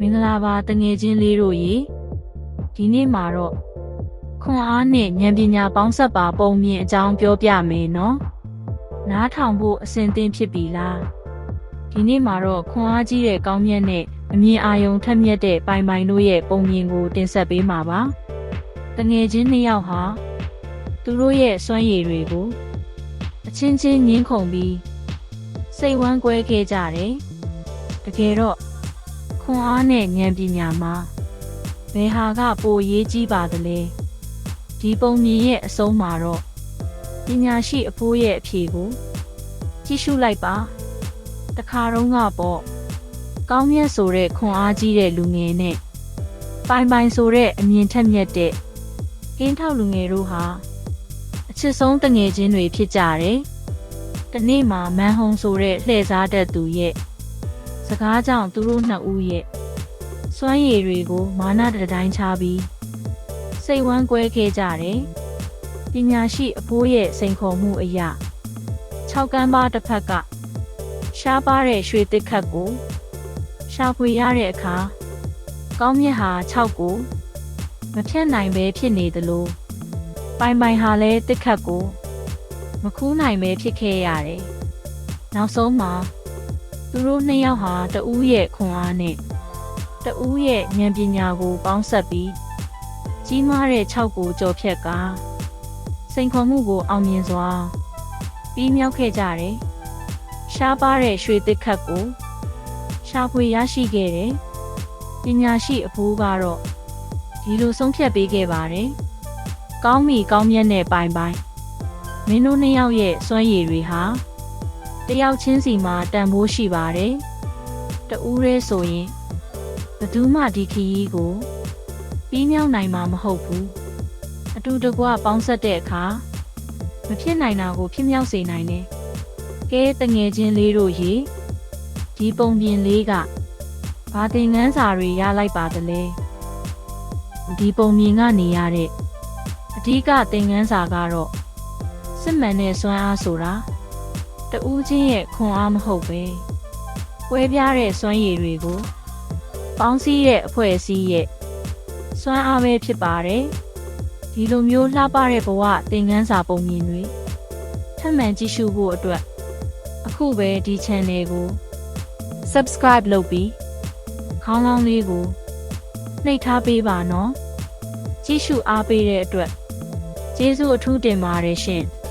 မင်္ဂလာပါတငယ်ချင်းလေးတို့ရေဒီနေ့မှာတော့ခွန်အားနဲ့ဉာဏ်ပညာပေါင်းစပ်ပါပုံမြင်အကြောင်းပြောပြမယ်နော်နားထောင်ဖို့အစဉ်သင့်ဖြစ်ပြီလားဒီနေ့မှာတော့ခွန်အားကြီးတဲ့ကောင်းမြတ်နဲ့အမြင်အာရုံထက်မြက်တဲ့ပိုင်ပိုင်တို့ရဲ့ပုံမြင်ကိုတင်ဆက်ပေးမှာပါတငယ်ချင်းနှစ်ယောက်ဟာသူတို့ရဲ့စွမ်းရည်တွေကိုအချင်းချင်းညှင်းခုန်ပြီးစိတ်ဝမ်းကွဲခဲ့ကြတယ်တကယ်တော့ ခွန်အားနဲ့ဉာဏ်ပညာမှာဘယ်ဟာကပိုရေးကြီးပါသလဲဒီပုံမြင်ရဲ့အဆုံးမှာတော့ပညာရှိအဖိုးရဲ့အဖြေကိုကြည့်ရှုလိုက်ပါတခါတော့ကပေါ့ကောင်းမြတ်ဆိုတဲ့ခွန်အားကြီးတဲ့လူငယ်နဲ့ပိုင်ပိုင်ဆိုတဲ့အမြင်ထက်မြက်တဲ့ကင်းထောက်လူငယ်တို့ဟာအချစ်ဆုံးတငယ်ချင်းတွေဖြစ်ကြတယ်။ဒီနေ့မှာမန်ဟုံဆိုတဲ့လှည့်စားတဲ့သူရဲ့ စကားကြောင့်သူတို့နှစ်ဦးရဲ့စွမ်းရည်တွေကိုမာနတတိုင်းချပြီးစိတ်ဝမ်းကွဲခဲ့ကြတယ်။ပညာရှိအဖိုးရဲ့စိန်ခေါ်မှုအရာ၆ကမ်းပါတစ်ဖက်ကရှားပါတဲ့ရွှေတစ်ခတ်ကိုရှာဖွေရတဲ့အခါကောင်းမြတ်ဟာ6ကိုမဖြတ်နိုင်ပဲဖြစ်နေသလိုပိုင်ပိုင်ဟာလည်းတစ်ခတ်ကိုမခူးနိုင်ပဲဖြစ်ခဲ့ရတယ်။နောက်ဆုံးမှာ သူတို့နှစ်ယောက်ဟာတဦးရဲ့ခွန်အားနဲ့တဦးရဲ့ဉာဏ်ပညာကိုပေါင်းစပ်ပြီးကြီးမားတဲ့6ကိုကြော်ဖြတ်ကာစိန်ခေါ်မှုကိုအောင်မြင်စွာပြီးမြောက်ခဲ့ကြတယ်။ရှားပါတဲ့ရွှေတစ်ခတ်ကိုရှာဖွေရရှိခဲ့တယ်။ပညာရှိအဖိုးကတော့ဒီလိုဆုံးဖြတ်ပေးခဲ့ပါတယ်။ကောင်းပြီကောင်းမြတ်နဲ့ပိုင်ပိုင်မင်းတို့နှစ်ယောက်ရဲ့စွမ်းရည်တွေဟာ တယောက်ချင်းစီမှာတန်ဖိုးရှိပါတယ်။တူးရဲဆိုရင်ဘယ်သူမှဒီခရီးကိုပြီးမြောက်နိုင်မှာမဟုတ်ဘူး။အတူတကွပေါင်းဆက်တဲ့အခါမဖြစ်နိုင်တာကိုဖြစ်မြောက်စေနိုင်တယ်။ကဲတငယ်ချင်းလေးတို့ရေဒီပုံပြင်လေးကဘာသင်ငန်းစာတွေရလိုက်ပါသလဲ။ဒီပုံမြင်ကနေရတဲ့အဓိကသင်ငန်းစာကတော့စစ်မှန်တဲ့စွမ်းအားဆိုတာ တဦးချင်းရဲ့ခွန်အားမဟုတ်ပဲ။ပွဲပြားတဲ့စွမ်းရည်တွေကိုပေါင်းစည်းတဲ့အဖွဲ့အစည်းရဲ့စွမ်းအားပဲဖြစ်ပါတယ်။ဒီလိုမျိုးလှပတဲ့ဘဝသင်ခန်းစာပုံမြင်တွေထပ်မံကြည့်ရှုဖို့အတွက်အခုပဲဒီ channel ကို subscribe လုပ်ပြီးခေါင်းလောင်းလေးကိုနှိပ်ထားပေးပါနော်။ကြည့်ရှုအားပေးတဲ့အတွက်ကျေးဇူးအထူးတင်ပါတယ်ရှင်။